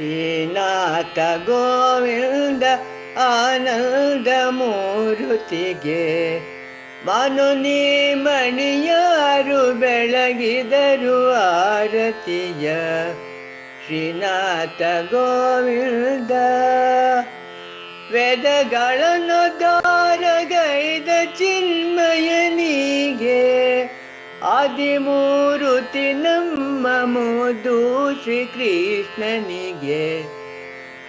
ಶ್ರೀನಾಥ ಗೋವಿಂದ ಆನಂದ ಮೂರುತಿಗೆ. ಮನುನಿ ಮಣಿಯಾರು ಬೆಳಗಿದರು ಆರತಿಯ. ಶ್ರೀನಾಥ ಗೋವಿಂದ ವೇದಗಳನ್ನು ದಾರಗೈದ ಚಿನ್ಮಯನಿಗೆ ಆದಿಮೂರುತಿ ನಮ್ಮ ಮುದು ಶ್ರೀಕೃಷ್ಣನಿಗೆ.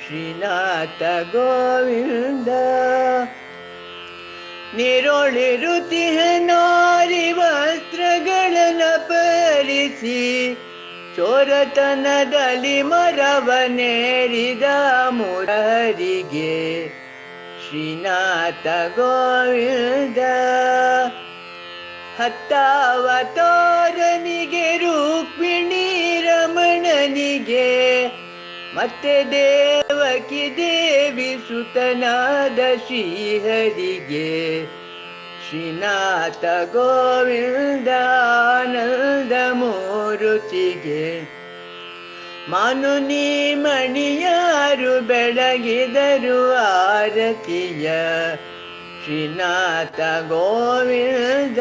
ಶ್ರೀನಾಥ ಗೋವಿಂದ ನಿರೊಳಿರುತಿಹ ನಾರಿ ವಸ್ತ್ರಗಳನ್ನ ಪರಿಸಿ, ಚೋರತನದಲ್ಲಿ ಮರವನೇರಿದ ಮುರರಿಗೆ. ಶ್ರೀನಾಥ ಗೋವಿಂದ ಹತ್ತಾವತಾರನಿಗೆ ರುಕ್ಮಿಣಿ ರಮಣನಿಗೆ ಮತ್ತೆ ದೇವಕಿ ದೇವಿ ಸುತನಾದ ಶ್ರೀಹರಿಗೆ ಶ್ರೀನಾಥ ಗೋವಿಂದ ಆನಂದ ಮೂರುತಿಗೆ ಮಾನುನಿ ಮಣಿಯಾರು ಬೆಳಗಿದರು ಆರತಿಯ ಶ್ರೀನಾಥ ಗೋವಿಂದ